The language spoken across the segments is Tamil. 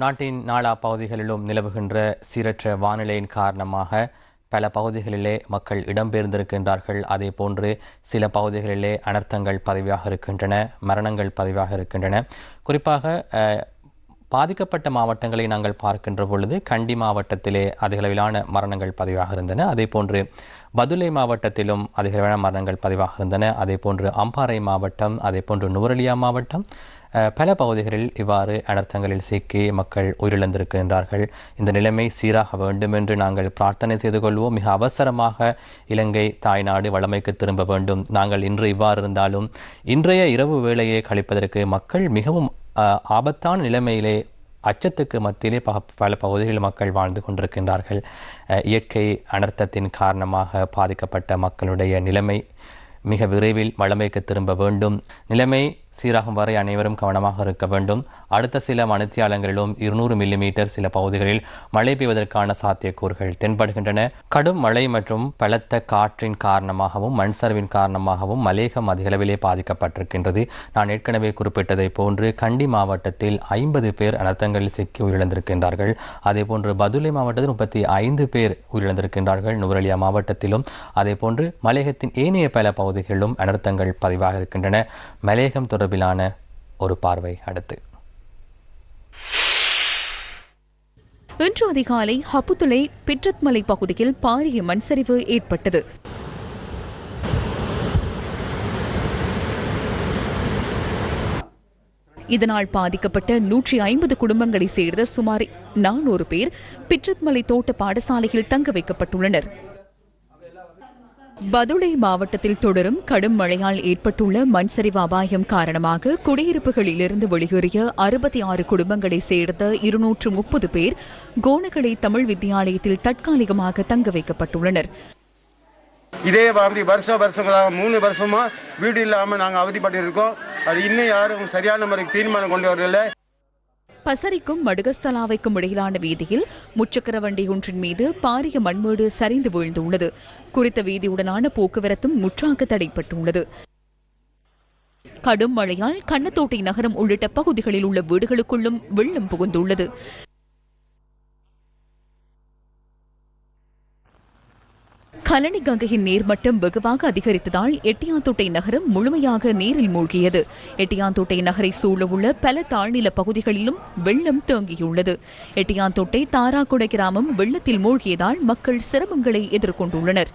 நாட்டின் நாலா பகுதிகளிலும் நிலவுகின்ற சீரற்ற வானிலையின் காரணமாக பல பகுதிகளிலே மக்கள் இடம்பெயர்ந்திருக்கின்றார்கள். அதே போன்று சில பகுதிகளிலே அனர்த்தங்கள் பதிவாக இருக்கின்றன மரணங்கள் பதிவாக இருக்கின்றன. குறிப்பாக பாதிக்கப்பட்ட மாவட்டங்களை நாங்கள் பார்க்கின்ற பொழுது கண்டி மாவட்டத்திலே அதிகளவிலான மரணங்கள் பதிவாக இருந்தன. அதே போன்று பதுளை மாவட்டத்திலும் அதிகளவிலான மரணங்கள் பதிவாக இருந்தன. அதே போன்று அம்பாறை மாவட்டம் அதே போன்று நுவரலியா மாவட்டம் பல பகுதிகளில் இவ்வாறு அனர்த்தங்களில் சிக்கி மக்கள் உயிரிழந்திருக்கின்றார்கள். இந்த நிலைமை சீராக வேண்டும் என்று நாங்கள் பிரார்த்தனை செய்து கொள்வோம். மிக அவசரமாக இலங்கை தாய்நாடு வளமைக்கு திரும்ப வேண்டும். நாங்கள் இன்று இவ்வாறு இருந்தாலும் இன்றைய இரவு வேளையை கழிப்பதற்கு மக்கள் மிகவும் ஆபத்தான நிலைமையிலே அச்சத்துக்கு மத்தியிலே ப பல பகுதிகளில் மக்கள் வாழ்ந்து கொண்டிருக்கின்றார்கள். இயற்கை அனர்த்தத்தின் காரணமாக பாதிக்கப்பட்ட மக்களுடைய நிலைமை மிக விரைவில் வளமைக்கு திரும்ப வேண்டும். நிலைமை சீராகும் வரை அனைவரும் கவனமாக இருக்க வேண்டும். அடுத்த சில மணித்தியாலங்களிலும் இருநூறு மில்லிமீட்டர் சில பகுதிகளில் மழை பெய்வதற்கான சாத்தியக்கூறுகள் தென்படுகின்றன. கடும் மழை மற்றும் பலத்த காற்றின் காரணமாகவும் மண் சரிவின் காரணமாகவும் மலேகம் அதிகளவிலே பாதிக்கப்பட்டிருக்கின்றது. நான் ஏற்கனவே குறிப்பிட்டதை போன்று கண்டி மாவட்டத்தில் ஐம்பது பேர் அனர்த்தங்களில் சிக்கி உயிரிழந்திருக்கின்றார்கள். அதே போன்று பதுளை மாவட்டத்தில் முப்பத்தி ஐந்து பேர் உயிரிழந்திருக்கின்றார்கள். நுவரலியா மாவட்டத்திலும் அதே போன்று மலேகத்தின் ஏனைய பல பகுதிகளிலும் அனர்த்தங்கள் பதிவாக இருக்கின்றன. மலேகம் தொடர்பிலான ஒரு பார்வை அடுத்து. இன்று அதிகாலை ஹப்புத்துளை பிற்றத்மலை பகுதியில் பாரிய மண் சரிவு ஏற்பட்டது. இதனால் பாதிக்கப்பட்ட நூற்றி ஐம்பது குடும்பங்களை சேர்ந்த சுமார் நானூறு பேர் பிற்றத்மலை தோட்ட பாடசாலையில் தங்க வைக்கப்பட்டுள்ளனர். பதுளை மாவட்டத்தில் தொடரும் கடும் மழையால் ஏற்பட்டுள்ள மண் சரிவு அபாயம் காரணமாக குடியிருப்புகளிலிருந்து வெளியேறிய அறுபத்தி ஆறு குடும்பங்களை சேர்ந்த இருநூற்று முப்பது பேர் கோணகலை தமிழ் வித்தியாலயத்தில் தற்காலிகமாக தங்க வைக்கப்பட்டுள்ளனர். இதே மாதிரி வருஷம் வருஷங்களாக மூணு வருஷமா வீடு இல்லாமல் நாங்கள் அவதிப்பட்டு இருக்கோம் அது இன்னும் யாரும் சரியான முறைக்கு தீர்மானம் கொண்டு வரல. பசரிக்கும் மடுகஸ்தலாவைக்கும் இடையிலான வீதியில் முச்சக்கர வண்டி ஒன்றின் மீது பாரிய மண்மேடு சரிந்து வீழ்ந்துள்ளது. குறித்த வீதியுடனான போக்குவரத்தும் முற்றாக தடைப்பட்டுள்ளது கடும் மழையால் கண்ணத்தோட்டை நகரம் உள்ளிட்ட பகுதிகளில் உள்ள வீடுகளுக்குள்ளும் வெள்ளம் புகுந்துள்ளது. கலனி கங்கையின் நீர்மட்டம் வெகுவாக அதிகரித்ததால் எட்டியாந்தோட்டை நகரம் முழுமையாக நீரில் மூழ்கியது. எட்டியாந்தோட்டை நகரை சூழவுள்ள பல தாழ்நில பகுதிகளிலும் வெள்ளம் தேங்கியுள்ளது. எட்டியாந்தோட்டை தாராக்குடை கிராமம் வெள்ளத்தில் மூழ்கியதால் மக்கள் சிரமங்களை எதிர்கொண்டுள்ளனர்.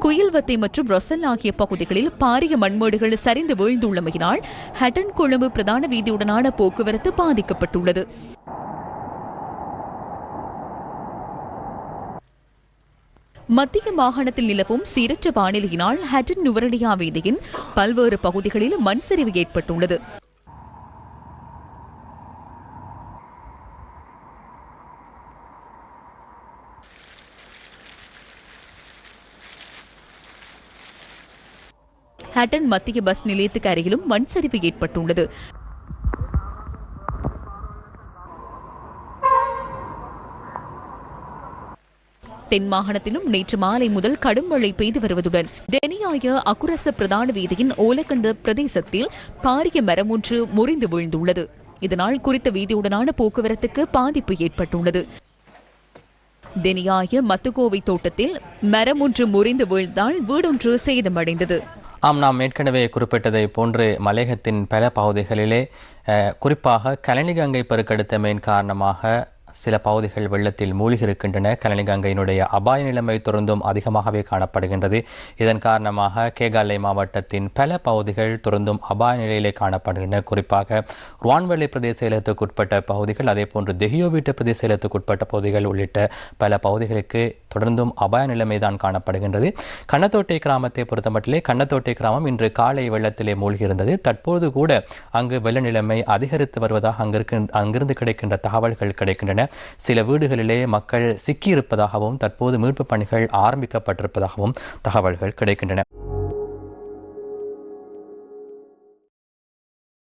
குயில்வத்தை மற்றும் ரொசல் ஆகிய பகுதிகளில் பாரிய மண்மேடுகள் சரிந்து வீழ்ந்துள்ளமையினால் ஹட்டன் கொழும்பு பிரதான வீதியுடனான போக்குவரத்து பாதிக்கப்பட்டுள்ளது. மத்திய மாகாணத்தில் நிலவும் சீரற்ற வானிலையினால் ஹட்டன் நுவரலியா வீதியின் பல்வேறு பகுதிகளில் மண் சரிவு ஏற்பட்டுள்ளது. ஹட்டன் மத்திய பஸ் நிலையத்துக்கு அருகிலும் மண் சரிவு ஏற்பட்டுள்ளது. தென் மாகாணத்திலும் நேற்று மாலை முதல் கடும் மழை பெய்து வருவதுடன் தெனியாய அக்குரச பிரதான வீதியின் ஓலக்கண்ட பிரதேசத்தில் பாரிய மரம் ஒன்று முறிந்து வீழ்ந்துள்ளது. இதனால் குறித்த வீதியுடனான போக்குவரத்துக்கு பாதிப்பு ஏற்பட்டுள்ளது. தெனியாய மத்துக்கோவை தோட்டத்தில் மரம் ஒன்று முறிந்து வீழ்ந்தால் வீடொன்று சேதமடைந்தது. ஆம் நாம் ஏற்கனவே குறிப்பிட்டதை போன்று மலையகத்தின் பல பகுதிகளிலே அஹ், குறிப்பாக கலனிகங்கை பெருக்கெடுத்தமையின் காரணமாக சில பகுதிகள் வெள்ளத்தில் மூழ்கி இருக்கின்றன கலனிகங்கையினுடைய அபாய நிலைமை தொடர்ந்தும் அதிகமாகவே காணப்படுகின்றது. இதன் காரணமாக கேகாலை மாவட்டத்தின் பல பகுதிகள் தொடர்ந்தும் அபாய நிலையிலே காணப்படுகின்றன. குறிப்பாக ருவான்வெளி பிரதேச இலத்துக்குட்பட்ட பகுதிகள் அதே போன்று தெஹியோ வீட்டு பிரதேச இலத்துக்குட்பட்ட பகுதிகள் உள்ளிட்ட பல பகுதிகளுக்கு தொடர்ந்தும் அபாய நிலைமை தான் காணப்படுகின்றது. கண்ணத்தோட்டை கிராமத்தை பொறுத்தமட்டிலே கண்ணத்தோட்டை கிராமம் இன்று காலை வெள்ளத்திலே மூழ்கியிருந்தது. தற்போது கூட அங்கு வெள்ள நிலைமை அதிகரித்து வருவதாக அங்கிருக்க அங்கிருந்து கிடைக்கின்ற தகவல்கள் கிடைக்கின்றன. சில வீடுகளிலே மக்கள் சிக்கியிருப்பதாகவும் தற்போது மீட்புப் பணிகள் ஆரம்பிக்கப்பட்டிருப்பதாகவும் தகவல்கள் கிடைக்கின்றன.